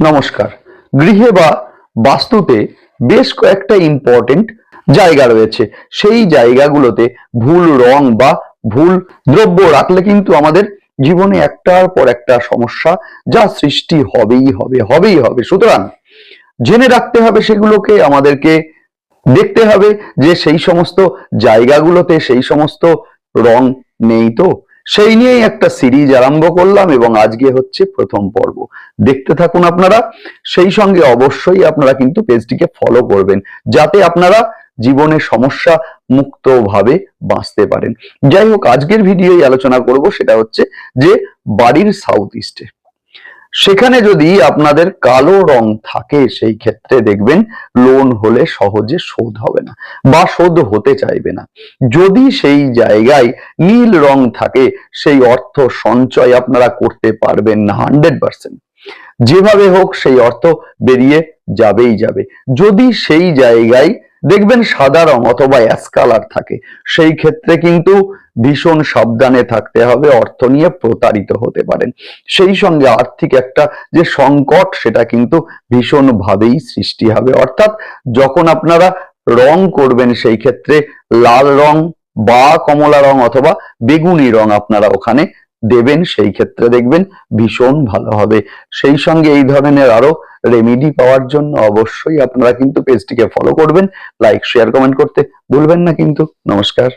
নমস্কার। গৃহে বা বাস্তুতে বেশ কয়েকটা ইম্পর্টেন্ট জায়গা রয়েছে। সেই জায়গাগুলোতে ভুল রং বা ভুল দ্রব্য রাখলে কিন্তু আমাদের জীবনে একটার পর একটা সমস্যা যা সৃষ্টি হবেই হবে হবেই হবে। সুতরাং জেনে রাখতে হবে সেগুলোকে, আমাদেরকে দেখতে হবে যে সেই সমস্ত জায়গাগুলোতে সেই সমস্ত রং নেই তো। সেই নিয়েই একটা সিরিজ আরম্ভ করলাম এবং আজকে হচ্ছে প্রথম পর্ব। দেখতে থাকুন আপনারা, সেই সঙ্গে অবশ্যই আপনারা কিন্তু পেজটিকে ফলো করবেন, যাতে আপনারা জীবনে সমস্যা মুক্তভাবে বাঁচতে পারেন। যাই হোক, আজকের ভিডিওই আলোচনা করব, সেটা হচ্ছে যে বাড়ির সাউথ ইস্টে সেখানে যদি আপনাদের কালো রং থাকে, সেই ক্ষেত্রে দেখবেন লোন হলে সহজে শোধ হবে না বা শোধ হতে চাইবে না। যদি সেই জায়গায় নীল রং থাকে, সেই অর্থ সঞ্চয় আপনারা করতে পারবেন না হান্ড্রেড পার্সেন্ট যেভাবে হোক, সেই অর্থ বেরিয়ে যাবেই যাবে। যদি সেই জায়গায় দেখবেন সাদা রং অথবা অ্যাশ কালার থাকে। সেই ক্ষেত্রে কিন্তু ভীষণ সাবধানে থাকতে হবে, অর্থ নিয়ে প্রতারিত হতে পারেন। সেই সঙ্গে আর্থিক একটা যে সংকট, সেটা কিন্তু ভীষণ ভাবেই সৃষ্টি হবে। অর্থাৎ যখন আপনারা রং করবেন, সেই ক্ষেত্রে লাল রং বা কমলা রং অথবা বেগুনি রং আপনারা ওখানে দেবেন, সেই ক্ষেত্রে দেখবেন ভীষণ ভালো হবে। সেই সঙ্গে এই ধরনের আরও রেমিডি পাওয়ার জন্য অবশ্যই আপনারা কিন্তু পেজটিকে ফলো করবেন। লাইক শেয়ার কমেন্ট করতে ভুলবেন না কিন্তু। নমস্কার।